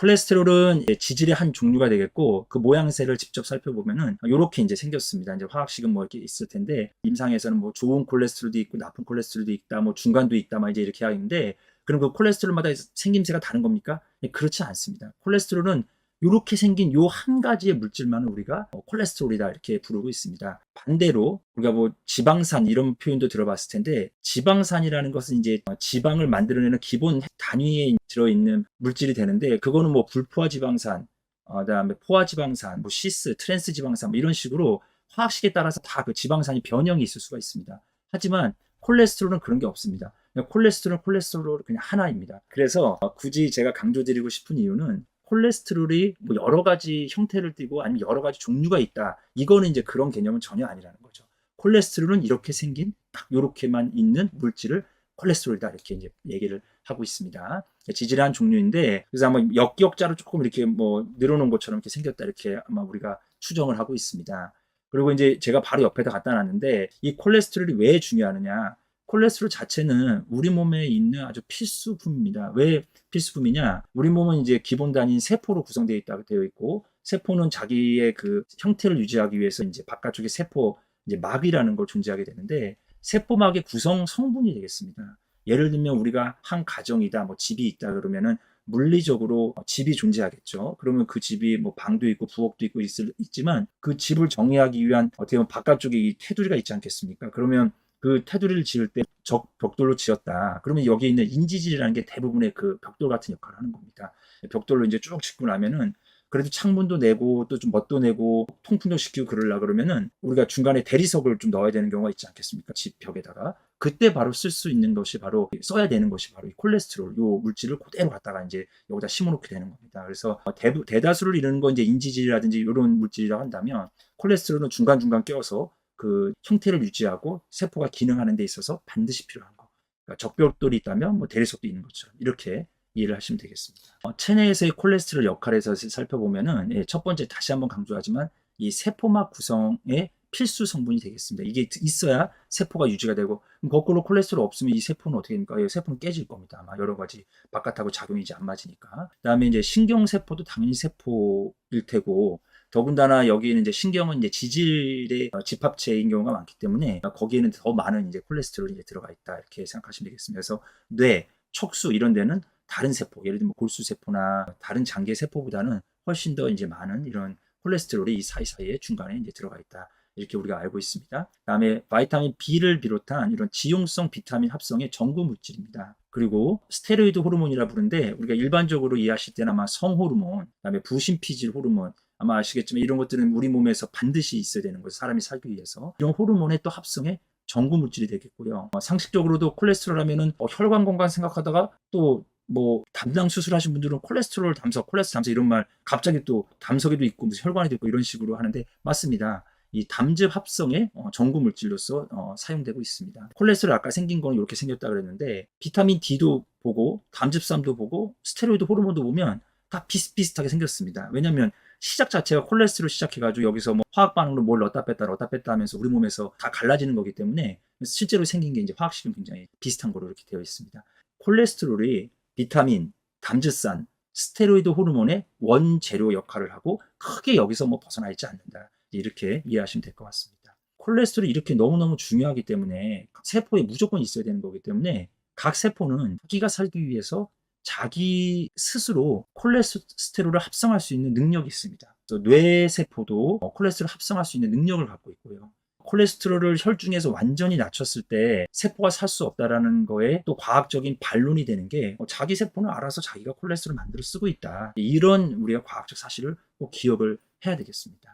콜레스테롤은 지질의 한 종류가 되겠고 그 모양새를 직접 살펴보면은 이렇게 이제 생겼습니다. 이제 화학식은 뭐 이렇게 있을 텐데 임상에서는 뭐 좋은 콜레스테롤도 있고 나쁜 콜레스테롤도 있다, 뭐 중간도 있다, 막 이제 이렇게 하는데 그럼 그 콜레스테롤마다 생김새가 다른 겁니까? 예, 그렇지 않습니다. 콜레스테롤은 이렇게 생긴 요 한 가지의 물질만을 우리가 어, 콜레스테롤이다 이렇게 부르고 있습니다. 반대로 우리가 뭐 지방산 이런 표현도 들어봤을 텐데 지방산이라는 것은 이제 어, 지방을 만들어내는 기본 단위에 들어있는 물질이 되는데 그거는 뭐 불포화 지방산, 어, 그다음에 포화 지방산, 뭐 시스, 트랜스 지방산 뭐 이런 식으로 화학식에 따라서 다 그 지방산이 변형이 있을 수가 있습니다. 하지만 콜레스테롤은 그런 게 없습니다. 그냥 콜레스테롤은 콜레스테롤 그냥 하나입니다. 그래서 어, 굳이 제가 강조드리고 싶은 이유는 콜레스테롤이 뭐 여러 가지 형태를 띠고 아니면 여러 가지 종류가 있다. 이거는 이제 그런 개념은 전혀 아니라는 거죠. 콜레스테롤은 이렇게 생긴 딱 이렇게만 있는 물질을 콜레스테롤이다 이렇게 이제 얘기를 하고 있습니다. 지질한 종류인데 그래서 아마 역기역자로 조금 이렇게 뭐 늘어놓은 것처럼 이렇게 생겼다 이렇게 아마 우리가 추정을 하고 있습니다. 그리고 이제 제가 바로 옆에다 갖다 놨는데 이 콜레스테롤이 왜 중요하느냐? 콜레스테롤 자체는 우리 몸에 있는 아주 필수품입니다. 왜 필수품이냐? 우리 몸은 이제 기본 단위인 세포로 구성되어 있다고 되어 있고 세포는 자기의 그 형태를 유지하기 위해서 이제 바깥쪽에 세포 이제 막이라는 걸 존재하게 되는데 세포막의 구성 성분이 되겠습니다. 예를 들면 우리가 한 가정이다, 뭐 집이 있다 그러면은 물리적으로 집이 존재하겠죠. 그러면 그 집이 뭐 방도 있고 부엌도 있고 있을, 있지만 그 집을 정리하기 위한 어떻게 보면 바깥쪽에 이 테두리가 있지 않겠습니까? 그러면 그 테두리를 지을 때 적 벽돌로 지었다. 그러면 여기 있는 인지질이라는 게 대부분의 그 벽돌 같은 역할을 하는 겁니다. 벽돌로 이제 쭉 짓고 나면은 그래도 창문도 내고 또 좀 멋도 내고 통풍도 시키고 그러려 그러면은 우리가 중간에 대리석을 좀 넣어야 되는 경우가 있지 않겠습니까? 집 벽에다가 그때 바로 쓸 수 있는 것이 바로 써야 되는 것이 바로 이 콜레스테롤 요 물질을 그대로 갖다가 이제 여기다 심어놓게 되는 겁니다. 그래서 대, 대다수를 이루는 건 이제 인지질이라든지 이런 물질이라고 한다면 콜레스테롤은 중간 중간 껴서 그 형태를 유지하고 세포가 기능하는 데 있어서 반드시 필요한 거. 그러니까 적벽돌이 있다면 뭐 대리석도 있는 것처럼 이렇게 이해를 하시면 되겠습니다. 어, 체내에서의 콜레스테롤 역할에서 살펴보면은 예, 첫 번째 다시 한번 강조하지만 이 세포막 구성의 필수 성분이 되겠습니다. 이게 있어야 세포가 유지가 되고 거꾸로 콜레스테롤 없으면 이 세포는 어떻게 됩니까? 이 세포는 깨질 겁니다. 아마 여러 가지 바깥하고 작용이 이제 안 맞으니까. 그다음에 이제 신경 세포도 당연히 세포일 테고 더군다나 여기는 이제 신경은 이제 지질의 집합체인 경우가 많기 때문에 거기에는 더 많은 이제 콜레스테롤이 이제 들어가 있다 이렇게 생각하시면 되겠습니다. 그래서 뇌, 척수 이런 데는 다른 세포, 예를 들면 골수 세포나 다른 장계 세포보다는 훨씬 더 이제 많은 이런 콜레스테롤이 이 사이사이에 중간에 이제 들어가 있다. 이렇게 우리가 알고 있습니다. 다음에 바이타민 B를 비롯한 이런 지용성 비타민 합성의 전구 물질입니다. 그리고 스테로이드 호르몬이라 부르는데 우리가 일반적으로 이해하실 때는 아마 성호르몬, 그다음에 부신피질 호르몬, 아마 아시겠지만 이런 것들은 우리 몸에서 반드시 있어야 되는 거죠. 사람이 살기 위해서. 이런 호르몬의 또 합성에 전구 물질이 되겠고요. 어, 상식적으로도 콜레스테롤 하면은 어, 혈관 건강 생각하다가 또 뭐 담당 수술하신 분들은 콜레스테롤 담석, 콜레스테롤 담석 이런 말 갑자기 또 담석에도 있고 혈관에도 있고 이런 식으로 하는데 맞습니다. 이 담즙 합성의 어, 전구 물질로서 어, 사용되고 있습니다. 콜레스테롤 아까 생긴 거는 이렇게 생겼다 그랬는데 비타민 D도 보고 담즙산도 보고 스테로이드 호르몬도 보면 다 비슷비슷하게 생겼습니다. 왜냐하면 시작 자체가 콜레스테롤 시작해가지고 여기서 뭐 화학 반응으로 뭘 넣었다 뺐다 넣었다 뺐다 하면서 우리 몸에서 다 갈라지는 거기 때문에 실제로 생긴 게 이제 화학식은 굉장히 비슷한 거로 이렇게 되어 있습니다. 콜레스테롤이 비타민, 담즙산, 스테로이드 호르몬의 원재료 역할을 하고 크게 여기서 뭐 벗어나 있지 않는다. 이렇게 이해하시면 될 것 같습니다. 콜레스테롤이 이렇게 너무너무 중요하기 때문에 세포에 무조건 있어야 되는 거기 때문에 각 세포는 자기가 살기 위해서 자기 스스로 콜레스테롤을 합성할 수 있는 능력이 있습니다. 뇌 세포도 콜레스테롤을 합성할 수 있는 능력을 갖고 있고요. 콜레스테롤을 혈중에서 완전히 낮췄을 때 세포가 살 수 없다라는 거에 또 과학적인 반론이 되는 게 자기 세포는 알아서 자기가 콜레스테롤을 만들어 쓰고 있다. 이런 우리가 과학적 사실을 꼭 기억을 해야 되겠습니다.